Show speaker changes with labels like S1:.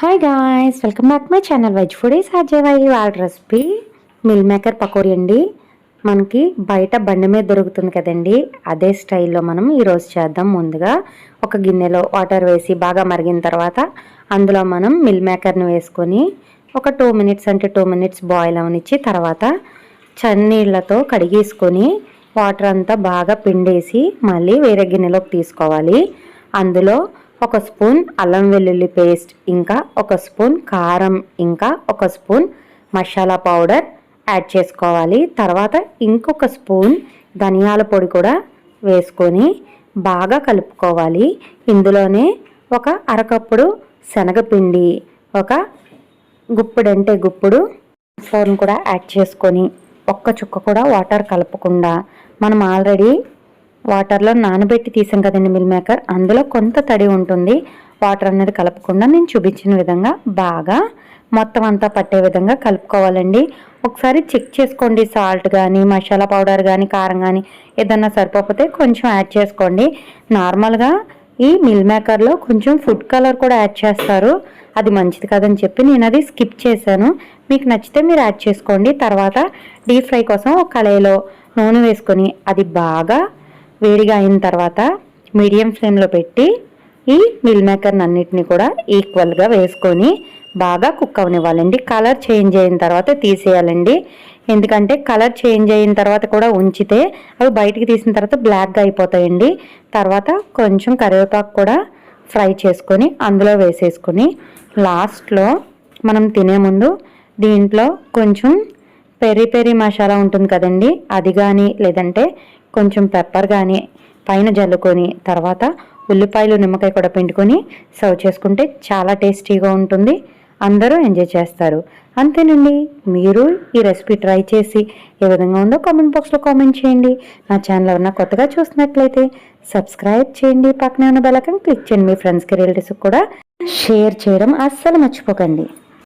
S1: Hi guys welcome back my channel veg foodies వాళ్ళ recipe meal maker pakodi అండి మనకి బయట బండి మీద దొరుకుతుంది కదండి. అదే స్టైల్లో మనం ఈరోజు చేద్దాం. ముందుగా ఒక గిన్నెలో వాటర్ వేసి బాగా మరిగిన తర్వాత అందులో మనం మిల్ మేకర్ని వేసుకొని ఒక టూ మినిట్స్ అంటే టూ మినిట్స్ బాయిల్ అవనిచ్చి తర్వాత చన్నీళ్ళతో కడిగేసుకొని వాటర్ అంతా బాగా పిండేసి మళ్ళీ వేరే గిన్నెలోకి తీసుకోవాలి. అందులో ఒక స్పూన్ అల్లం వెల్లుల్లి పేస్ట్ ఇంకా ఒక స్పూన్ కారం ఇంకా ఒక స్పూన్ మసాలా పౌడర్ యాడ్ చేసుకోవాలి. తర్వాత ఇంకొక స్పూన్ ధనియాల పొడి కూడా వేసుకొని బాగా కలుపుకోవాలి. ఇందులోనే ఒక అరకప్పుడు శనగపిండి ఒక గుప్పుడంటే గుప్పుడు ఫ్లోర్ని కూడా యాడ్ చేసుకొని ఒక్క చుక్క కూడా వాటర్ కలపకుండా మనం ఆల్రెడీ వాటర్లో నానబెట్టి తీసాం కదండి మిల్ మేకర్. అందులో కొంత తడి ఉంటుంది. వాటర్ అనేది కలపకుండా నేను చూపించిన విధంగా బాగా మొత్తం అంతా పట్టే విధంగా కలుపుకోవాలండి. ఒకసారి చెక్ చేసుకోండి. సాల్ట్ కానీ మసాలా పౌడర్ కానీ కారం కానీ ఏదన్నా సరిపోతే కొంచెం యాడ్ చేసుకోండి. నార్మల్గా ఈ మిల్ మేకర్లో కొంచెం ఫుడ్ కలర్ కూడా యాడ్ చేస్తారు. అది మంచిది కదని చెప్పి నేను అది స్కిప్ చేశాను. మీకు నచ్చితే మీరు యాడ్ చేసుకోండి. తర్వాత డీప్ ఫ్రై కోసం ఒక కళాయిలో నూనె వేసుకొని అది బాగా వేడిగా అయిన తర్వాత మీడియం ఫ్లేమ్లో పెట్టి ఈ మిల్ మేకర్ని అన్నిటిని కూడా ఈక్వల్గా వేసుకొని బాగా కుక్ అవనివ్వాలండి. కలర్ చేంజ్ అయిన తర్వాత తీసేయాలండి. ఎందుకంటే కలర్ చేంజ్ అయిన తర్వాత కూడా ఉంచితే అవి బయటికి తీసిన తర్వాత బ్లాక్గా అయిపోతాయండి. తర్వాత కొంచెం కరివేపాకు కూడా ఫ్రై చేసుకొని అందులో వేసేసుకొని లాస్ట్లో మనం తినే ముందు దీంట్లో కొంచెం పెరి పెరి మసాలా ఉంటుంది కదండి. అది కానీ లేదంటే కొంచెం పెప్పర్ కానీ పైన జల్లుకొని తర్వాత ఉల్లిపాయలు నిమ్మకాయ కూడా పిండుకొని సర్వ్ చేసుకుంటే చాలా టేస్టీగా ఉంటుంది. అందరూ ఎంజాయ్ చేస్తారు. అంతేనండి. మీరు ఈ రెసిపీ ట్రై చేసి ఏ విధంగా ఉందో కామెంట్ బాక్స్లో కామెంట్ చేయండి. నా ఛానల్ ఎవరన్నా కొత్తగా చూసినట్లయితే సబ్స్క్రైబ్ చేయండి. పక్కనే ఉన్న బెలకం క్లిక్ చేయండి. మీ ఫ్రెండ్స్కి రిలేటివ్స్కి కూడా షేర్ చేయడం అస్సలు మర్చిపోకండి.